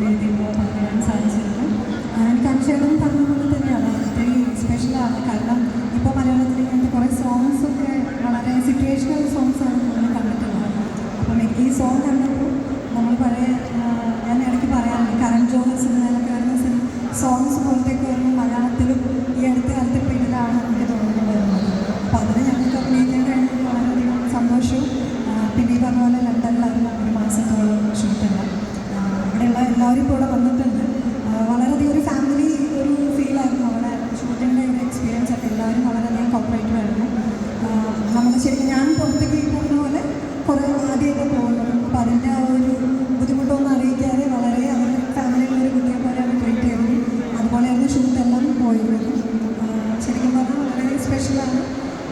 വേദിയിൽ പങ്കിടാൻ സാധിച്ചിരുന്നു. എനിക്ക് അനുശേഷം പറഞ്ഞതുപോലെ തന്നെയാണ് ഒത്തിരി സ്പെഷ്യലാണ് കാരണം ഇപ്പോൾ മലയാളത്തിൽ ഇങ്ങനത്തെ കുറേ സോങ്സ് ഒക്കെ വളരെ സിറ്റുവേഷണൽ സോങ്സ് ആണ് നമ്മൾ കണ്ടിട്ടുള്ളത്. അപ്പം എനിക്ക് ഈ സോങ് കണ്ടപ്പോൾ നമ്മൾ പഴയ ഞാൻ ഇടയ്ക്ക് പറയാറുണ്ട് കരൺ ജോഹർ സിനിമയിലൊക്കെ വരുന്ന സോങ്സ് പോലത്തേക്ക് വരുമ്പോൾ മലയാളത്തിലും ഈ അടുത്ത കാലത്ത് ഇപ്പോൾ ഇതിലാണ് എനിക്ക് തോന്നുന്നത്. വരുന്നത് അപ്പോൾ അതിന് ഞങ്ങൾക്ക് അഭിനയിക്കാൻ കഴിഞ്ഞതിൽ വളരെയധികം സന്തോഷവും പിന്നെ ഈ പറഞ്ഞ പോലെ ലണ്ടനിലായിരുന്നു ഒരു മാസത്തോളം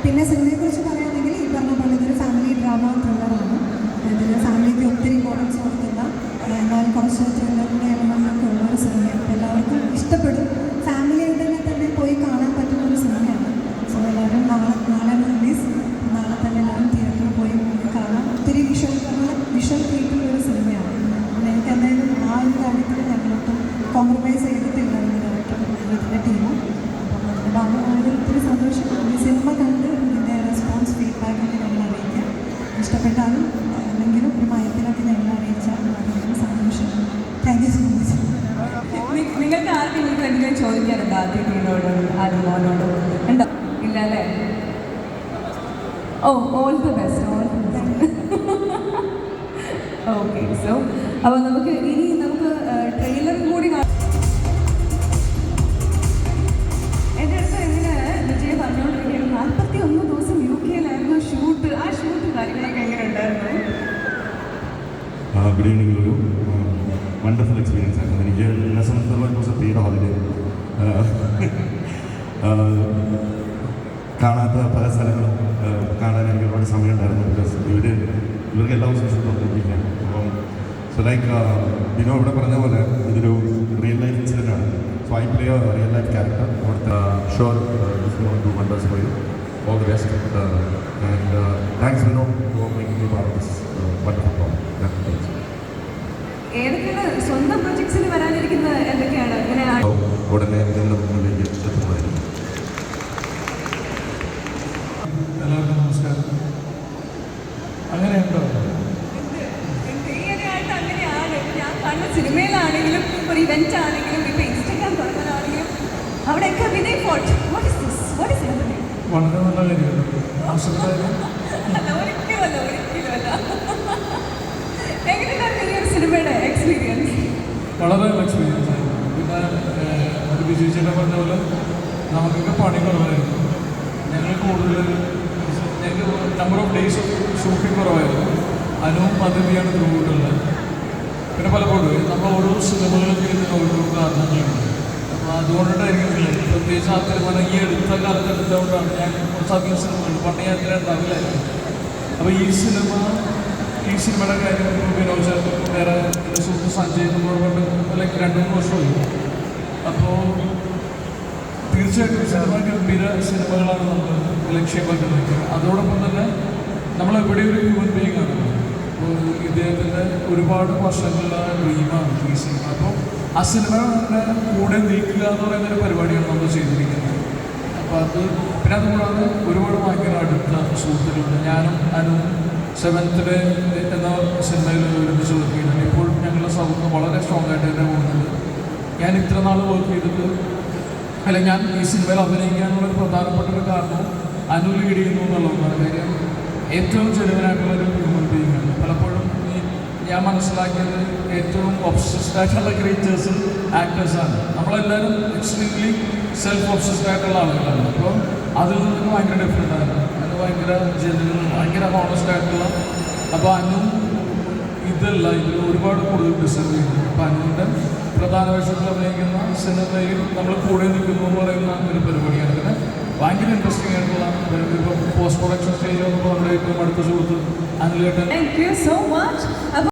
പിന്നെ സിനിമയെക്കുറിച്ച് പറയുകയാണെങ്കിൽ ഓ all the best all the okay so അപ്പോൾ നമുക്ക് ഇനി നമുക്ക് ട്രെയിലറും കൂടി എന്റെ അടുത്ത് എങ്ങനെ വിജയ് പറഞ്ഞുകൊണ്ടിരിക്കുകയാണ്. നാൽപ്പത്തി ഒന്ന് ദിവസം യു കെയിലായിരുന്നു ഷൂട്ട് ആ ഷൂട്ട് കാര്യങ്ങളൊക്കെ എങ്ങനെ ഉണ്ടായിരുന്നു ഗുഡ് ഈവനിങ് ഒരു വണ്ടർഫുൾ എക്സ്പീരിയൻസ് ആയിരുന്നു. എനിക്ക് എല്ലാ സമയത്തുള്ള കുറച്ച് പെയ്ഡ് ഹോളിഡേ കാണാത്ത പല സ്ഥലങ്ങളും കാണാൻ എനിക്ക് ഒരുപാട് സമയമുണ്ടായിരുന്നു ബിക്കോസ് ഇവർ ഇവർക്ക് എല്ലാ ദിവസവും നോക്കിയിരിക്കാം അപ്പം സോ ലൈക്ക് ബിനോ ഇവിടെ പറഞ്ഞ പോലെ ഇതൊരു റിയൽ ലൈഫ് ഇൻസിഡന്റ് ആണ്. So I play real life character അവിടുത്തെ sure to wonders for you all the best and thanks Bino for making you part of this wonderful programme ഏതൊക്കെയാണ് സ്വന്തം പ്രൊജക്ട്സിൽ വരാനിരിക്കുന്നത് എന്തൊക്കെയാണ്? ഉടനെ എത്തുന്നതായിരിക്കും ഇവന്റ് ആണെങ്കിലും ഇപ്പോൾ ഇൻസ്റ്റഗ്രാം തുടങ്ങാനാണെങ്കിലും അവിടെയൊക്കെ Vinay Forrt what is this what is happening വളരെ നല്ല കാര്യമാണ്. ഒരിക്കലുമല്ല ഒരിക്കലുമല്ല. എങ്ങനെയുണ്ടായിരുന്നു ഈ ഒരു സിനിമയുടെ എക്സ്പീരിയൻസ് വളരെ നല്ല എക്സ്പീരിയൻസ് ആയിരുന്നു. പിന്നെ ഒരു വിജയ് ചേട്ടൻ പറഞ്ഞ പോലെ നമുക്കൊക്കെ പണി കുറവായിരുന്നു. ഞങ്ങൾ കൂടുതൽ ഞങ്ങൾക്ക് നമ്പർ ഓഫ് ഡേയ്സ് ഷൂട്ടിംഗ് കുറവായിരുന്നു. അനുവും പദ്ധതിയാണ് ത്രൂട്ടുള്ളത് പിന്നെ പലപ്പോഴും നമ്മൾ ഓരോ സിനിമകളും ഇതിന് ഓരോ പ്രാധാന്യമാണ് അപ്പോൾ ഇല്ലേ, പ്രത്യേകിച്ച് ആ സിനിമ ഈ അടുത്ത കാലത്ത് എടുത്തുകൊണ്ടാണ് ഞാൻ കുറച്ചധികം സിനിമകൾ. പണ്ട് ഞാൻ ഉണ്ടാവില്ലായിരുന്നു. അപ്പോൾ ഈ സിനിമ ഈ സിനിമയുടെ കാര്യം വിനോദ വേറെ എന്റെ സുഹൃത്ത് സഞ്ജയ് നമ്മളോട് അല്ലെങ്കിൽ രണ്ട് മൂന്ന് വർഷമായി. അപ്പോൾ തീർച്ചയായിട്ടും സിനിമ ഗംഭീര സിനിമകളാണ് നമ്മൾ ലക്ഷ്യമാക്കുന്നത്. അതോടൊപ്പം തന്നെ നമ്മൾ എവിടെ ഒരു ഹ്യൂമൻ ബീങ് ആണ് അപ്പോൾ ഇദ്ദേഹത്തിന്റെ ഒരുപാട് വർഷങ്ങളുടെ ഡ്രീമാണ് ഈ സിനിമ അപ്പോൾ ആ സിനിമ നമ്മുടെ കൂടെ നിൽക്കുക എന്ന് പറയുന്ന ഒരു പരിപാടിയാണ് നമ്മൾ ചെയ്തിരിക്കുന്നത്. അപ്പോൾ അത് പിന്നെ അതുകൂടാതെ ഒരുപാട് ഭയങ്കര അടുത്ത സുഹൃത്തുക്കളുണ്ട്. ഞാനും അനു സെവൻത്തിലെ എന്ന സിനിമയിൽ ഒരുമിച്ച് വർക്ക് ചെയ്യുന്നുണ്ട്. ഇപ്പോൾ ഞങ്ങളുടെ സൗഹൃദം വളരെ സ്ട്രോങ് ആയിട്ട് തന്നെ പോകുന്നുണ്ട്. ഞാൻ ഇത്ര നാൾ വർക്ക് ചെയ്തിട്ട് അല്ല ഞാൻ ഈ സിനിമയിൽ അഭിനയിക്കാനുള്ള ഒരു പ്രധാനപ്പെട്ട ഒരു കാരണം അനു ലീഡ് ചെയ്യുന്നു എന്നുള്ളതാണ്. കാര്യം ഏറ്റവും ചെലവിനായിട്ടുള്ള ഒരു ഹ്യൂമൻ ബീങ് ആണ്. പലപ്പോഴും ഞാൻ മനസ്സിലാക്കിയത് ഏറ്റവും ഒബ്സസ്ഡ് ക്രിയേറ്റേഴ്സ് ആക്ടേഴ്സാണ് നമ്മളെല്ലാവരും എക്സ്ട്രീംലി സെൽഫ് ഒബ്സസ്ഡ് ആളുകളാണ്. അപ്പോൾ അതിൽ നിന്നൊക്കെ ഭയങ്കര ഡിഫറെന്റ് ആണ്. അത് ഭയങ്കര ജനുവൻ ഭയങ്കര ഹോണസ്റ്റ് ആയിട്ടുള്ള അപ്പോൾ അനു ഇതല്ല ഇതിൽ ഒരുപാട് കൂടുതൽ ഡിസർവ് ചെയ്യുന്നു. അപ്പോൾ അനുവിന്റെ പ്രധാന വേഷത്തിൽ അഭിനയിക്കുന്ന സിനിമയിൽ നമ്മൾ കൂടെ നിൽക്കുന്നു എന്ന് പറയുന്ന ഒരു പരിപാടിയാണ് പിന്നെ ഭയങ്കര ഇൻട്രസ്റ്റിംഗ് ആയിട്ടുള്ള ഇപ്പോൾ പോസ്റ്റ് പ്രൊഡക്ഷൻ സ്റ്റേജ് വന്നപ്പോൾ നമ്മുടെ ഏറ്റവും അടുത്ത സുഹൃത്ത് അനിലേട്ടൻ